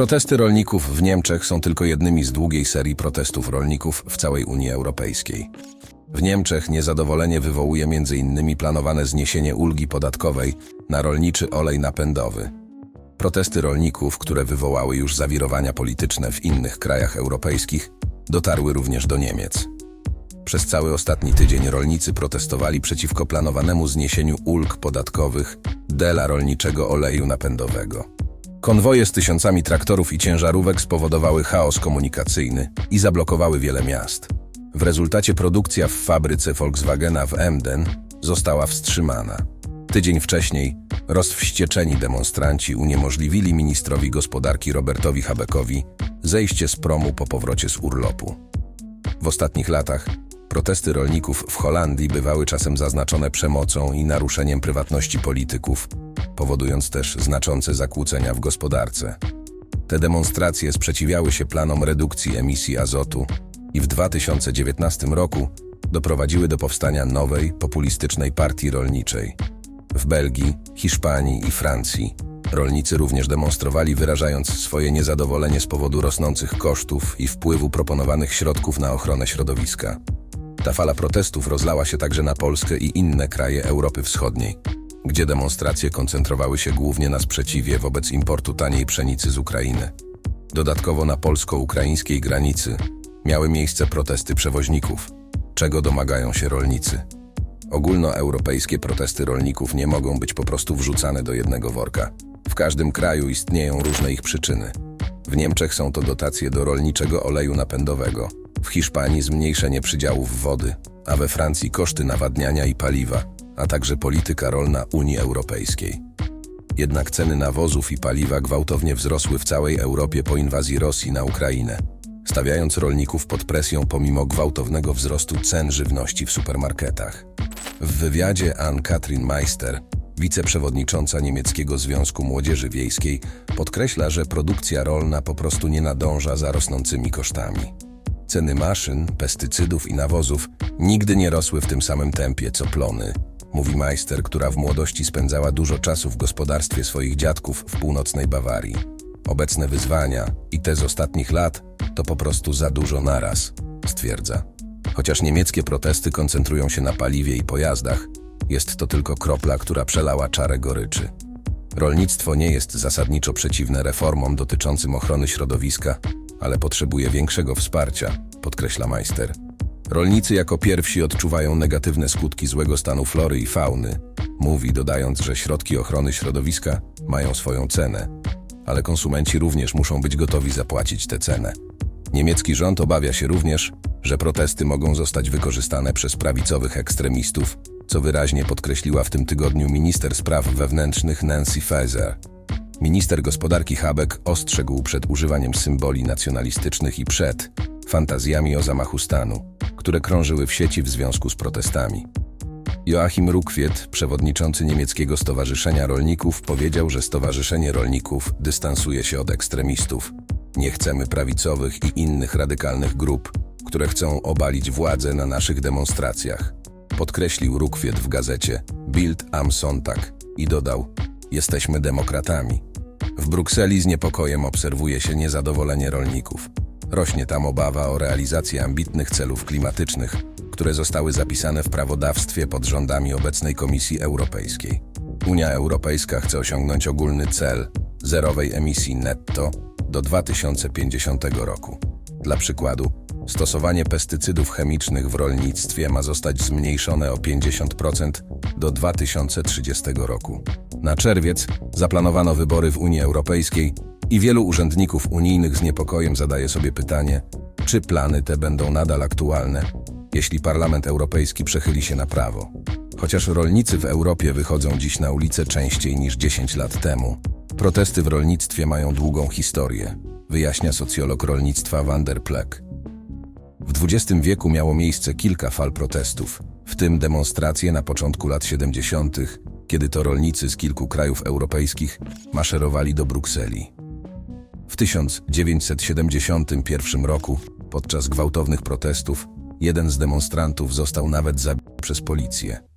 Protesty rolników w Niemczech są tylko jednymi z długiej serii protestów rolników w całej Unii Europejskiej. W Niemczech niezadowolenie wywołuje m.in. planowane zniesienie ulgi podatkowej na rolniczy olej napędowy. Protesty rolników, które wywołały już zawirowania polityczne w innych krajach europejskich, dotarły również do Niemiec. Przez cały ostatni tydzień rolnicy protestowali przeciwko planowanemu zniesieniu ulg podatkowych dla rolniczego oleju napędowego. Konwoje z tysiącami traktorów i ciężarówek spowodowały chaos komunikacyjny i zablokowały wiele miast. W rezultacie produkcja w fabryce Volkswagena w Emden została wstrzymana. Tydzień wcześniej rozwścieczeni demonstranci uniemożliwili ministrowi gospodarki Robertowi Habeckowi zejście z promu po powrocie z urlopu. W ostatnich latach protesty rolników w Holandii bywały czasem zaznaczone przemocą i naruszeniem prywatności polityków, powodując też znaczące zakłócenia w gospodarce. Te demonstracje sprzeciwiały się planom redukcji emisji azotu i w 2019 roku doprowadziły do powstania nowej, populistycznej partii rolniczej. W Belgii, Hiszpanii i Francji rolnicy również demonstrowali, wyrażając swoje niezadowolenie z powodu rosnących kosztów i wpływu proponowanych środków na ochronę środowiska. Ta fala protestów rozlała się także na Polskę i inne kraje Europy Wschodniej, gdzie demonstracje koncentrowały się głównie na sprzeciwie wobec importu taniej pszenicy z Ukrainy. Dodatkowo na polsko-ukraińskiej granicy miały miejsce protesty przewoźników, czego domagają się rolnicy. Ogólnoeuropejskie protesty rolników nie mogą być po prostu wrzucane do jednego worka. W każdym kraju istnieją różne ich przyczyny. W Niemczech są to dotacje do rolniczego oleju napędowego, w Hiszpanii zmniejszenie przydziałów wody, a we Francji koszty nawadniania i paliwa, a także polityka rolna Unii Europejskiej. Jednak ceny nawozów i paliwa gwałtownie wzrosły w całej Europie po inwazji Rosji na Ukrainę, stawiając rolników pod presją pomimo gwałtownego wzrostu cen żywności w supermarketach. W wywiadzie Ann-Kathrin Meister, wiceprzewodnicząca niemieckiego Związku Młodzieży Wiejskiej, podkreśla, że produkcja rolna po prostu nie nadąża za rosnącymi kosztami. Ceny maszyn, pestycydów i nawozów nigdy nie rosły w tym samym tempie co plony, mówi Meister, która w młodości spędzała dużo czasu w gospodarstwie swoich dziadków w północnej Bawarii. Obecne wyzwania i te z ostatnich lat to po prostu za dużo naraz, stwierdza. Chociaż niemieckie protesty koncentrują się na paliwie i pojazdach, jest to tylko kropla, która przelała czarę goryczy. Rolnictwo nie jest zasadniczo przeciwne reformom dotyczącym ochrony środowiska, ale potrzebuje większego wsparcia, podkreśla Meister. Rolnicy jako pierwsi odczuwają negatywne skutki złego stanu flory i fauny, mówi dodając, że środki ochrony środowiska mają swoją cenę, ale konsumenci również muszą być gotowi zapłacić tę cenę. Niemiecki rząd obawia się również, że protesty mogą zostać wykorzystane przez prawicowych ekstremistów, co wyraźnie podkreśliła w tym tygodniu minister spraw wewnętrznych Nancy Faeser. Minister gospodarki Habeck ostrzegł przed używaniem symboli nacjonalistycznych i przed fantazjami o zamachu stanu, które krążyły w sieci w związku z protestami. Joachim Ruckwied, przewodniczący niemieckiego Stowarzyszenia Rolników, powiedział, że Stowarzyszenie Rolników dystansuje się od ekstremistów. Nie chcemy prawicowych i innych radykalnych grup, które chcą obalić władzę na naszych demonstracjach. Podkreślił Ruckwied w gazecie Bild am Sonntag i dodał: Jesteśmy demokratami. W Brukseli z niepokojem obserwuje się niezadowolenie rolników. Rośnie tam obawa o realizację ambitnych celów klimatycznych, które zostały zapisane w prawodawstwie pod rządami obecnej Komisji Europejskiej. Unia Europejska chce osiągnąć ogólny cel zerowej emisji netto do 2050 roku. Dla przykładu, stosowanie pestycydów chemicznych w rolnictwie ma zostać zmniejszone o 50% do 2030 roku. Na czerwiec zaplanowano wybory w Unii Europejskiej i wielu urzędników unijnych z niepokojem zadaje sobie pytanie, czy plany te będą nadal aktualne, jeśli Parlament Europejski przechyli się na prawo. Chociaż rolnicy w Europie wychodzą dziś na ulicę częściej niż 10 lat temu, protesty w rolnictwie mają długą historię, wyjaśnia socjolog rolnictwa Van der Plek. W XX wieku miało miejsce kilka fal protestów, w tym demonstracje na początku lat 70., kiedy to rolnicy z kilku krajów europejskich maszerowali do Brukseli. W 1971 roku, podczas gwałtownych protestów, jeden z demonstrantów został nawet zabity przez policję.